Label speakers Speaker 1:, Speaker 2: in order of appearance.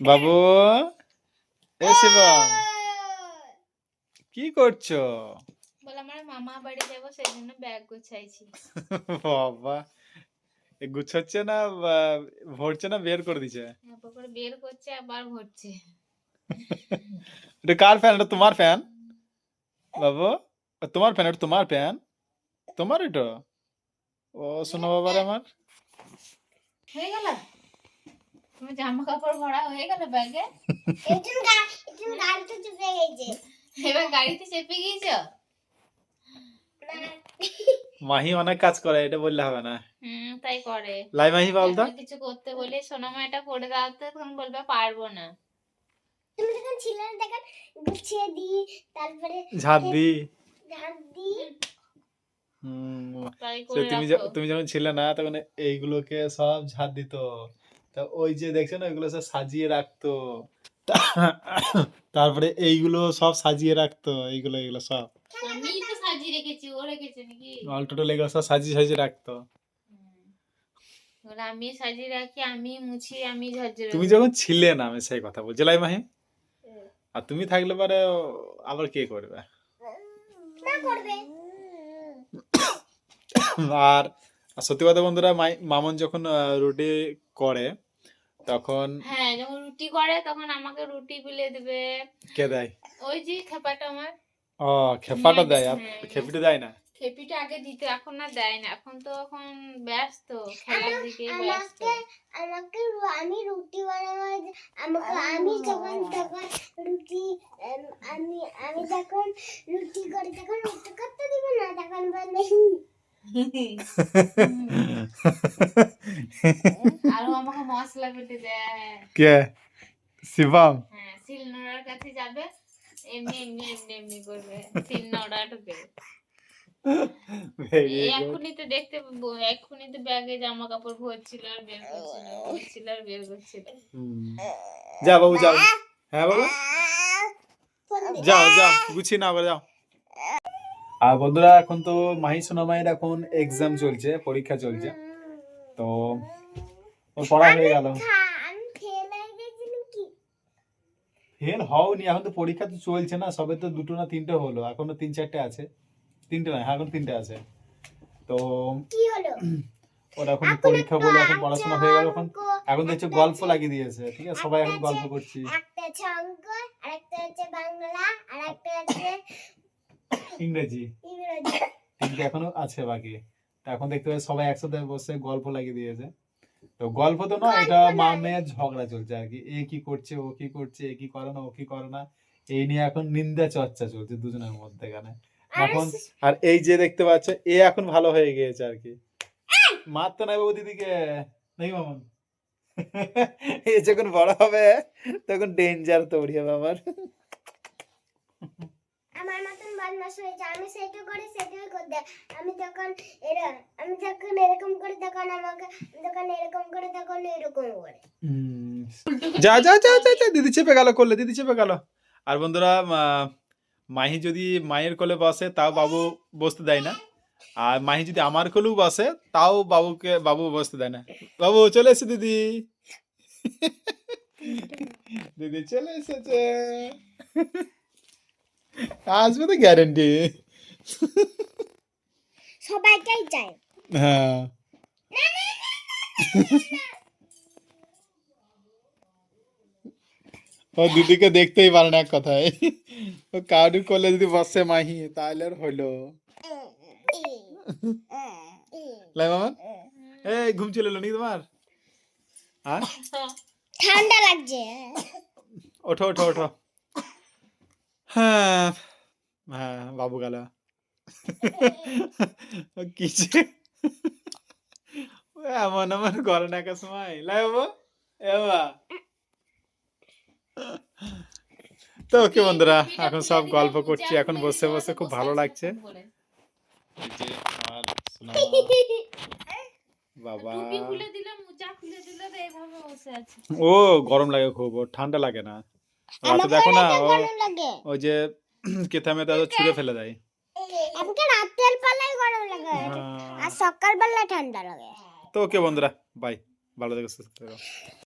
Speaker 1: বাবু? এ শিবম কি করছ?
Speaker 2: বলে আমার মামা বাড়ি যাব সেই জন্য ব্যাগ গুছাইছি।
Speaker 1: বাবা এ গুছাচ্ছে না ভরছে না বের করে দিছে?
Speaker 2: করে বের করছে আবার ভরছে।
Speaker 1: এটা কার ফ্যান এটা তোমার ফ্যান বাবু তোমার ফ্যান এটা তোমার ফ্যান তোমার এটা? ও শোনো বাবার আমার।
Speaker 2: হয়ে গেল? তোমার জামা কাপড় ভরা হয়ে গেল ব্যাগে
Speaker 3: একজন গা- একজন গাড়িতে চেপে গেছে।
Speaker 2: এবার গাড়িতে চেপে গিয়েছো?
Speaker 1: মাহি অনেক কাজ করে এটা বললে হবে না।
Speaker 2: হুম তাই করে।
Speaker 1: লাই মাহি বল তো
Speaker 2: কিছু করতে বলে সোনামা এটা করে দাও তো তখন বলবে পারব না।
Speaker 3: তুমি যখন ছিলে না দেখেন গুছিয়ে দিই তারপরে
Speaker 1: ঝাঁট দি
Speaker 3: ঝাঁট দিই।
Speaker 1: হুম
Speaker 2: তাই
Speaker 1: সে
Speaker 2: করে
Speaker 1: তুমি তুমি যখন ছিলে না তখন এইগুলোকে সব ঝাড় দিত। তা ওই যে দেখছ না ওইগুলো সব সাজিয়ে রাখতো। তারপরে এইগুলো সব সাজিয়ে রাখতো এইগুলো এইগুলো সব।
Speaker 2: আমি তো সাজিয়ে রেখেছি ও রেখেছে নাকি?
Speaker 1: অল্টোটো এগুলো সব সাজিয়ে সাজিয়ে রাখতো।
Speaker 2: আমি সাজিয়ে রাখি আমি মুছি আমি ঝরঝরে
Speaker 1: তুমি যখন ছিলে না আমি সেই কথা বলছি। লাই মাহি আর তুমি থাকলে পরে আবার কে করবে?
Speaker 3: করবে।
Speaker 1: আর আর সত্যি কথা বন্ধুরা মাই- মামন যখন রুটি করে তখন
Speaker 2: হ্যাঁ যখন রুটি করে তখন আমাকে রুটি বেলে দেবে।
Speaker 1: কে দেয়?
Speaker 2: ওই যে খেপাটা আমার।
Speaker 1: ও খেপাটা দেয়? আর
Speaker 2: হ্যাঁ।
Speaker 1: খেপিটা দেয় না?
Speaker 2: খেপিটা আগে দিত এখন আর দেয় না। এখন তো এখন ব্যস্ত খেলার দিকে ব্যস্ত।
Speaker 3: আমাকে আমি রুটি বানাবো আমাকে আমি যখন তখন রুটি আমি আমি যখন রুটি করি তখন রুটি করতে দিব না তখন বলে
Speaker 1: কে? শিবম?
Speaker 2: হ্যাঁ শিলনোড়ার কাছে যাবে এমনি এমনি এমনি এমনি করবে। শিলনোড়া ঢুকে. এখনই তো দেখতে এখনই তো ব্যাগে জামা কাপড় ভরছিল আর বের করছিল ভরছিল আর বের করছিল।
Speaker 1: যা বাবু যাও। হ্যাঁ বাবু? যাও যাও গুছিয়ে নাও করে যাও। আর বন্ধুরা এখন তো মাহি সোনামাইয়ের এখন এক্সাম চলছে পরীক্ষা চলছে। তো ওর পড়া হয়ে গেল।
Speaker 3: ফেল
Speaker 1: হওনি এখন তো পরীক্ষা তো চলছে না সবে তো দুটো না তিনটে হলো এখনও তিন চারটে আছে। তিনটে নয় হ্যাঁ এখন তিনটে আছে। তো
Speaker 3: কি হলো?
Speaker 1: ওর এখন পরীক্ষা বলে এখন পড়াশোনা হয়ে গেল এখন এখন তো
Speaker 3: হচ্ছে
Speaker 1: গল্প লাগিয়ে দিয়েছে ঠিক আছে? সবাই এখন গল্প করছি।
Speaker 3: একটা আছে অঙ্ক আর একটা আছে বাংলা আর একটা আছে
Speaker 1: ইংরেজি।
Speaker 3: ইংরেজি।
Speaker 1: এখনও আছে বাকি। এখন দেখতে পাচ্ছি সবাই একসাথে বসে গল্প লাগিয়ে দিয়েছে। তো গল্প তো নয় এটা মা। মেয়ের ঝগড়া চলছে আর কি। এ কি করছে ও কি করছে এ কি করে না ও কি করে না এই নিয়ে এখন নিন্দা চর্চা চলছে দুজনের মধ্যে এখানে। এখন আর এই যে দেখতে পাচ্ছ এ এখন ভালো হয়ে গিয়েছে আর কি। মারতো নাই বাবু দিদিকে নাকি মামন? এ যখন বড় হবে তখন ডেঞ্জার তৈরি হবে আমার।
Speaker 3: আমার মতন বদমাস হয়েছে আমি সেটা করি সেটাই করতে আমি যখন এরা, আমি যখন এরকম করি তখন আমাকে যখন এরকম করে তখন এরকম করে।
Speaker 1: যা যা যা যা যা, দিদি চেপে গেল করলে দিদি চেপে গেল। আর বন্ধুরা মাহি যদি মায়ের কোলে বসে, তাও বাবু বসতে দেয় না। আর মাহি যদি আমার কোলেও বসে, তাও বাবুকে, বাবু বসতে দেয় না। বাবু, চলে এসে দিদি। দিদি, চলে এসেছে। আসবে তো গ্যারেন্টি
Speaker 3: সবাইটাই চাই।
Speaker 1: হ্যাঁ। ও দিদিকে দেখতেই পারে না এক কথায়। ও কাউডি করলে যদি বসে মাহি তাহলে আর হইল। লাই মামা এই ঘুম চলে এলো নাকি তোমার? হ্যাঁ?
Speaker 3: ঠান্ডা লাগছে।
Speaker 1: ওঠো ওঠো ওঠো। হ্যাঁ হ্যাঁ বাবু গেল। ও এমন এমন করে না একটা সময় লাই বাবু এ বাবা। তো ওকে বন্ধুরা এখন সব গল্প করছি এখন বসে বসে খুব ভালো লাগছে। এই যে আমার সোনা বাবা।
Speaker 2: টুপি খুলে দিলাম মোজা খুলে দিলে তো বসে আছে।
Speaker 1: ও গরম লাগে খুব ওর ঠান্ডা লাগে না। রাতে দেখো না ওই যে কেথা মেথা ছুঁড়ে ফেলে দেয়।
Speaker 3: আমাকে রাতের বেলায় গরম লাগে।
Speaker 1: আর
Speaker 3: আর সকালবেলা ঠান্ডা লাগে।
Speaker 1: তো ওকে বন্ধুরা বাই ভালো থেকো সুস্থ থেকো।